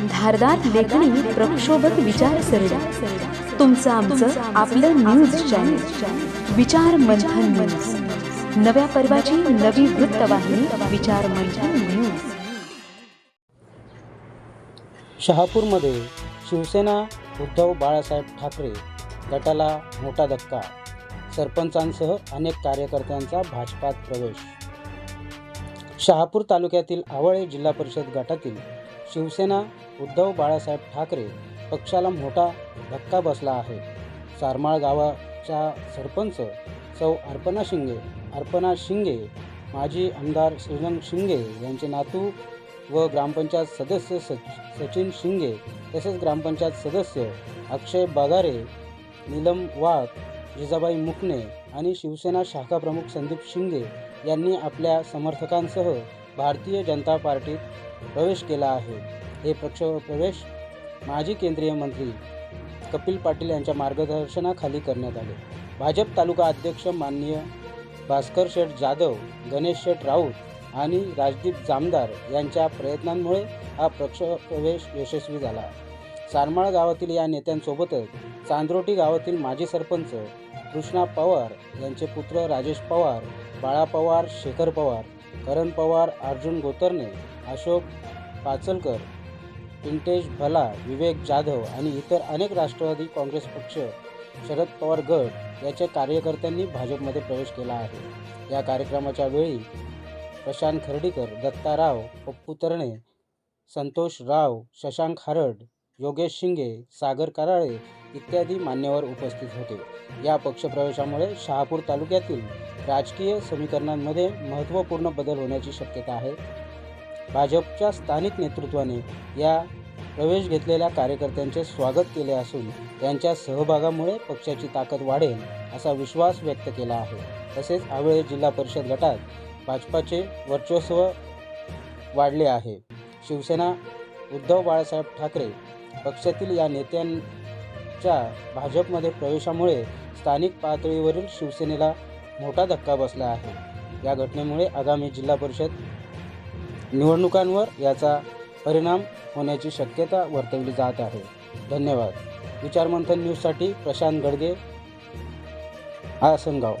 धारदार लेखणी प्रक्षोभक विचार सरणी तुमचं आमचं आपलं न्यूज चॅनल विचार मंथन न्यूज नव्या पर्वाची नवी वृत्तवाहिनी विचार मंथन न्यूज शहापूरमध्ये शिवसेना उद्धव बाळासाहेब ठाकरे गटाला मोठा धक्का. सरपंचांसह अनेक कार्यकर्त्यांचा भाजपात प्रवेश. शहापूर तालुक्यातील आवळे जिल्हा परिषद गटातील शिवसेना उद्धव बाळासाहेब ठाकरे पक्षाला मोठा धक्का बसला आहे. सारमाळ गावाच्या सरपंच सौ अर्पणा शिंगे अर्पणा शिंगे माजी आमदार श्रीरंग शिंगे यांचे नातू व ग्रामपंचायत सदस्य सच सचिन शिंगे तसेच ग्रामपंचायत सदस्य अक्षय बागारे नीलम वाघ जिजाबाई मुकणे आणि शिवसेना शाखा प्रमुख संदीप शिंगे यांनी आपल्या समर्थकांसह भारतीय जनता पार्टीत प्रवेश केला आहे. हे पक्ष प्रवेश माजी केंद्रीय मंत्री कपिल पाटील यांच्या मार्गदर्शनाखाली करण्यात आले. भाजप तालुका अध्यक्ष माननीय भास्कर शेठ जाधव गणेश शेठ राऊत आणि राजदीप जामदार यांच्या प्रयत्नांमुळे हा पक्ष प्रवेश यशस्वी झाला. सारमाळ गावातील या नेत्यांसोबतच चांद्रोटी गावातील माजी सरपंच कृष्णा पवार यांचे पुत्र राजेश पवार बाळा पवार शेखर पवार करण पवार अर्जुन गोतरणे अशोक पाचलकर पिंटेश भला विवेक जाधव आणि इतर अनेक राष्ट्रवादी काँग्रेस पक्ष शरद पवार गट याच्या कार्यकर्त्यांनी भाजपमध्ये प्रवेश केला आहे. या कार्यक्रमाच्या वेळी प्रशांत खर्डीकर दत्ता राव पप्पू तरणे संतोष राव शशांक हरड योगेश शिंगे सागर कराळे इत्यादी मान्यवर उपस्थित होते. या पक्षप्रवेशामुळे शहापूर तालुक्यातील राजकीय समीकरणांमध्ये महत्त्वपूर्ण बदल होण्याची शक्यता आहे. भाजपच्या स्थानिक नेतृत्वाने या प्रवेश घेतलेल्या कार्यकर्त्यांचे स्वागत केले असून त्यांच्या सहभागामुळे पक्षाची ताकद वाढेल असा विश्वास व्यक्त केला आहे. तसेच आवळे जिल्हा परिषद गटात भाजपाचे वर्चस्व वाढले आहे. शिवसेना उद्धव बाळासाहेब ठाकरे पक्षातील या नेत्यांच्या भाजपमध्ये प्रवेशामुळे स्थानिक पातळीवरील शिवसेनेला मोठा धक्का बसला आहे. या घटनेमुळे आगामी जिल्हा परिषद निवडणुकांवर याचा परिणाम होण्याची शक्यता वर्तवली जात आहे. धन्यवाद. विचारमंथन न्यूजसाठी प्रशांत गडगे आसनगाव.